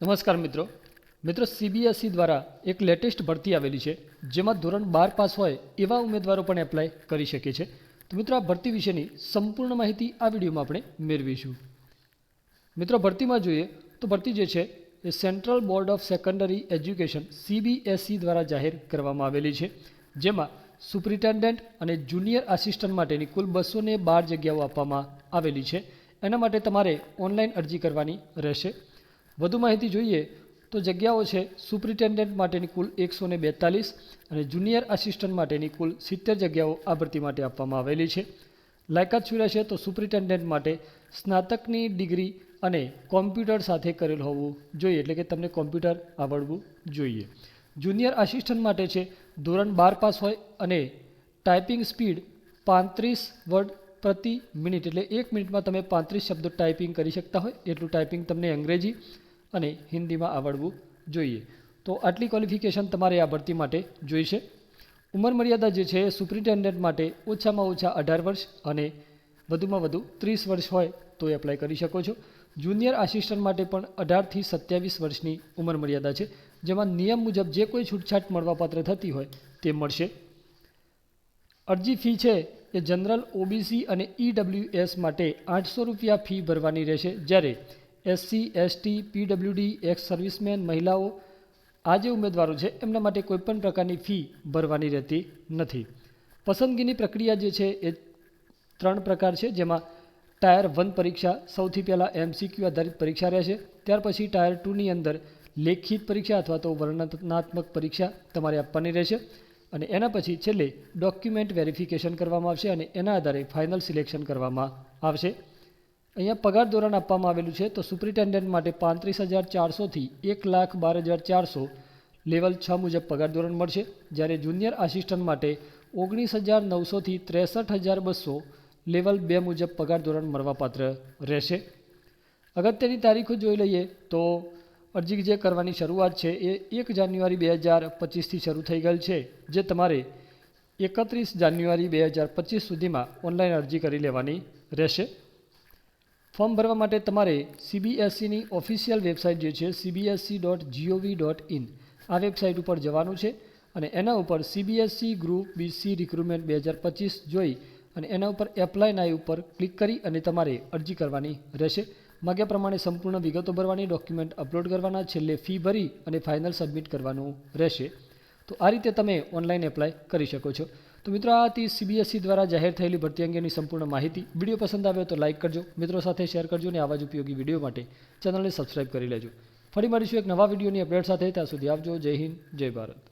નમસ્કાર મિત્રો. મિત્રો સીબીએસઈ દ્વારા એક લેટેસ્ટ ભરતી આવેલી છે, જેમાં ધોરણ બાર પાસ હોય એવા ઉમેદવારો પણ એપ્લાય કરી શકે છે. તો મિત્રો આ ભરતી વિશેની સંપૂર્ણ માહિતી આ વિડીયોમાં આપણે મેળવીશું. મિત્રો ભરતીમાં જોઈએ તો ભરતી જે છે, એ central board of secondary education CBSE દ્વારા જાહેર કરવામાં આવેલી છે, જેમાં સુપ્રિન્ટેન્ડન્ટ અને જુનિયર આસિસ્ટન્ટ માટેની કુલ બસોને બાર જગ્યાઓ આપવામાં આવેલી છે. એના માટે તમારે ઓનલાઈન અરજી કરવાની રહેશે. વધુ માહિતી જોઈએ તો જગ્યાઓ છે સુપ્રિન્ટેન્ડન્ટ માટેની કુલ એકસો ને બેતાલીસ અને જુનિયર આસિસ્ટન્ટ માટેની કુલ સિત્તેર જગ્યાઓ આ ભરતી માટે આપવામાં આવેલી છે. લાયકાત શું રહેશે તો સુપ્રિન્ટેન્ડન્ટ માટે સ્નાતકની ડિગ્રી અને કોમ્પ્યુટર સાથે કરેલ હોવું જોઈએ, એટલે કે તમને કોમ્પ્યુટર આવડવું જોઈએ. જુનિયર આસિસ્ટન્ટ માટે છે ધોરણ બાર પાસ હોય અને ટાઈપિંગ સ્પીડ પાંત્રીસ વર્ડ પ્રતિ મિનિટ, એટલે એક મિનિટમાં તમે પાંત્રીસ શબ્દો ટાઈપિંગ કરી શકતા હોય. એટલું ટાઈપિંગ તમને અંગ્રેજી અને હિન્દીમાં આવડવું જોઈએ. તો આટલી ક્વોલિફિકેશન તમારે આ ભરતી માટે જોઈશે. ઉંમર મર્યાદા જે છે સુપ્રિન્ટેન્ડન્ટ માટે ઓછામાં ઓછા અઢાર વર્ષ અને વધુમાં વધુ ત્રીસ વર્ષ હોય તો એપ્લાય કરી શકો છો. જુનિયર આસિસ્ટન્ટ માટે પણ અઢારથી સત્યાવીસ વર્ષની ઉંમર મર્યાદા છે. જેમાં નિયમ મુજબ જે કોઈ છૂટછાટ મળવાપાત્ર થતી હોય તે મળશે. અરજી ફી છે એ જનરલ ઓબીસી અને ઈડબ્લ્યુએસ માટે આઠસો રૂપિયા ફી ભરવાની રહેશે જ્યારે SC, ST, PWD, ex servicemen, મહિલાઓ આ જે ઉમેદવારો છે, એમના માટે કોઈપણ પ્રકારની ફી ભરવાની રહેતી નથી. પસંદગીની પ્રક્રિયા જે છે, એ ત્રણ પ્રકાર છે, જેમાં ટાયર વન પરીક્ષા, સૌથી પહેલાં એમસીક્યુ આધારિત પરીક્ષા રહેશે, ત્યાર પછી ટાયર ટુની અંદર લેખિત પરીક્ષા અથવા તો વર્ણનાત્મક પરીક્ષા તમારે આપવાની રહેશે. અને એના પછી છેલ્લે ડોક્યુમેન્ટ વેરિફિકેશન કરવામાં આવશે અને એના આધારે ફાઇનલ સિલેક્શન કરવામાં આવશે. અહીંયા પગાર ધોરણ આપવામાં આવેલું છે, તો સુપ્રિન્ટેન્ડન્ટ માટે પાંત્રીસ હજાર ચારસોથી એક લાખ બાર હજાર ચારસો લેવલ છ મુજબ પગાર ધોરણ મળશે. જ્યારે જુનિયર આસિસ્ટન્ટ માટે ઓગણીસ હજાર નવસોથી ત્રેસઠ હજાર બસો લેવલ બે મુજબ પગાર ધોરણ મળવાપાત્ર રહેશે. અગત્યની તારીખો જોઈ લઈએ તો અરજી જે કરવાની શરૂઆત છે એ એક જાન્યુઆરી બે હજાર પચીસથી શરૂ થઈ ગયેલ છે, જે તમારે એકત્રીસ જાન્યુઆરી બે હજાર પચીસ સુધીમાં ઓનલાઈન અરજી કરી લેવાની રહેશે. ફોર્મ ભરવા માટે તમારે સીબીએસસીની ઓફિશિયલ વેબસાઇટ જે છે CBSC dot GOV dot in, આ વેબસાઇટ ઉપર જવાનું છે અને એના ઉપર સીબીએસસી ગ્રુપ બીસી રિક્રુટમેન્ટ બે હજાર પચીસ જોઈ અને એના ઉપર એપ્લાય નાય ઉપર ક્લિક કરી અને તમારે અરજી કરવાની રહેશે. માગ્યા પ્રમાણે સંપૂર્ણ વિગતો ભરવાની ડોક્યુમેન્ટ અપલોડ કરવાના છેલ્લે ફી ભરી અને ફાઇનલ સબમિટ કરવાનું રહેશે. તો આ રીતે તમે ઓનલાઈન એપ્લાય કરી શકો છો. તો મિત્રો, આ હતી સીબીએસઈ દ્વારા જાહેર થયેલી ભરતી અંગેની સંપૂર્ણ માહિતી. વીડિયો પસંદ આવ્યો તો લાઇક કરજો. મિત્રો સાથે શેર કરજો અને આવા જ ઉપયોગી વીડિયો માટે ચેનલને સબસ્ક્રાઇબ કરી લેજો. ફરી મળીશું એક નવા વિડીયોની અપડેટ સાથે. ત્યાં સુધી આવજો. જય હિન્દ, જય ભારત.